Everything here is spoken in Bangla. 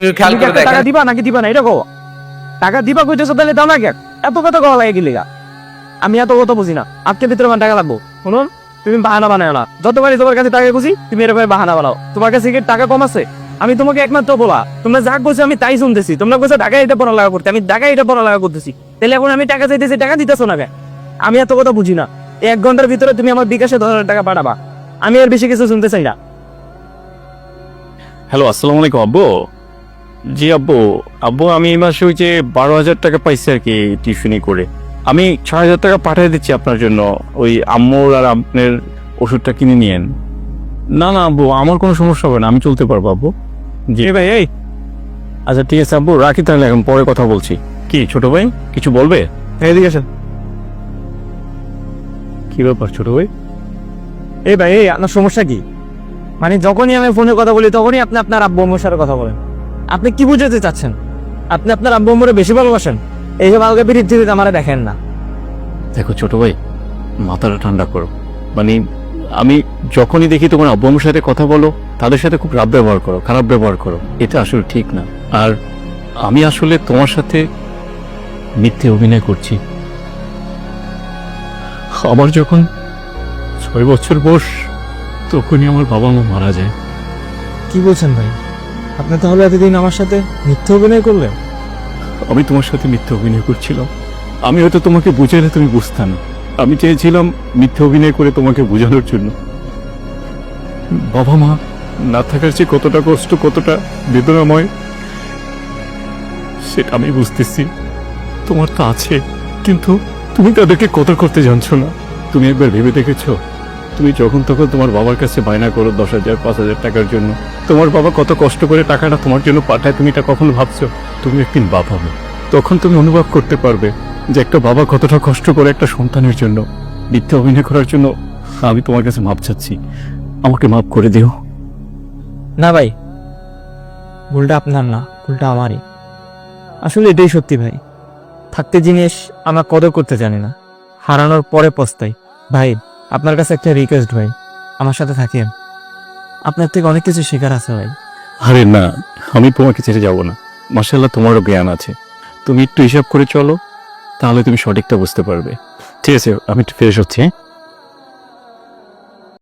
খেয়াল করে টাকা দিবা নাকি দিবা না? এটা কো টাকা দিবা কইতেছো তাহলে দাও না কেন এত কথা কওয়া লাগে কি লেগা। আমি এত কথা বুঝি না। আজকে ভিতরে আমার টাকা লাগবো। শুনুন তুমি বাহানা বানায় না। যতবারই তোমার কাছে টাকা খুঁজি তুমি এরকম বাহানা বানাও। তোমার কাছে কি টাকা কম আছে? আমি তোমাকে একমাত্র বলা। তোমরা যা কইছো আমি তাই শুনতেছি। তোমরা কইছো টাকা এটা পড়ালেখা করতে। আমি টাকা এটা পড়ালেখা করতেছি। তাহলে এখন আমি টাকা চাইতেছি টাকা দিতেছো না কেন আমি এত কথা বুঝি না। এক ঘণ্টার ভিতরে তুমি আমার বিকাশে দশ হাজার টাকা পাঠাবা। আমি আর বেশি কিছু শুনতে চাই না। হ্যালো আসসালামু আলাইকুম আব্বু। জি আব্বু। আব্বু আমি এই মাসে ওই যে বারো হাজার টাকা পাইছি আর কি টিউশনি করে। আমি ছয় হাজার টাকা পাঠিয়ে দিচ্ছি আপনার জন্য। ওই আম্মুর আর আপনার ওষুধটা কিনে নিয়েন। না না আব্বু আমার কোনো সমস্যা হবে না। আমি চলতে পারব আব্বু। জি। ভাই এই। আচ্ছা ঠিক আছে আব্বু রাখি তাহলে এখন পরে কথা বলছি। কি ছোট ভাই? কিছু বলবে? হ্যাঁ এদিকে আসেন। কি ব্যাপার ছোট ভাই? এই ভাই এই আপনার সমস্যা কি? মানে যখনই আমি ফোনে কথা বলি তখনই আপনি আপনার আব্বু আম্মুর সাথে কথা বলেন। আপনি কি বুঝাতে চাচ্ছেন? আপনি আপনার আব্বু আম্মুরে বেশি ভালোবাসেন? এইসব আলগা পৃথিবীতে আমার দেখেন না। দেখো ছোট ভাই মাথাটা ঠান্ডা করো। মানে আমি যখনই দেখি তোমার আব্বু আম্মুর সাথে কথা বলো তাদের সাথে খুব রাব ব্যবহার করো খারাপ ব্যবহার করো। এটা আসলে ঠিক না। আর আমি আসলে তোমার সাথে মিথ্যে অভিনয় করছি। আমার যখন ছয় বছর বয়স তখনই আমার বাবা মা মারা যায়। কি বলছেন ভাই? আপনি তাহলে এতদিন আমার সাথে মিথ্যে অভিনয় করলেন? আমি তোমার সাথে মিথ্যে অভিনয় করছিলাম। আমি হয়তো তোমাকে বুঝাইলে তুমি বুঝতা না। আমি চেয়েছিলাম মিথ্যে অভিনয় করে তোমাকে বোঝানোর জন্য। বাবা মা, না থাকার চেয়ে কতটা কষ্ট, কতটা বেদনাময়, সেটা আমি বুঝতেছি। তোমার তো আছে, কিন্তু তুমি তাদেরকে কদর করতে জানছো না। তুমি একবার ভেবে দেখেছ? তুমি যখন তখন তোমার বাবার কাছে বায়না করো দশ হাজার, পাঁচ হাজার টাকার জন্য। তোমার বাবা কত কষ্ট করে টাকাটা তোমার জন্য পাঠায়, তুমি এটা কখনো ভাবছ? তুমি একদিন বাবা হবে। তখন তুমি অনুভব করতে পারবে যে একটা বাবা কতটা কষ্ট করে একটা সন্তানের জন্য, মিথ্যা অভিনয় করার জন্য আমি তোমার কাছে মাপ চাচ্ছি। আমাকে মাপ করে দিও। না ভাই, ভুলটা আপনার না, ভুলটা আমারই। আসলে এটাই সত্যি ভাই। থাকতে জিনিস আমরা কদর করতে জানি না। হারানোর পরে পস্তাই। ভাই আপনার কাছে একটা রিকোয়েস্ট ভাই। আমার সাথে থাকেন। আপনার থেকে অনেক কিছু শেখার আছে ভাই। আরে না, আমি তোমাকে ছেড়ে যাব না। মাসাল্লাহ তোমারও জ্ঞান আছে। তুমি একটু হিসাব করে চলো, তাহলে তুমি সঠিকটা বুঝতে পারবে। ঠিক আছে, আমি একটু ফ্রেশ হচ্ছি হ্যাঁ?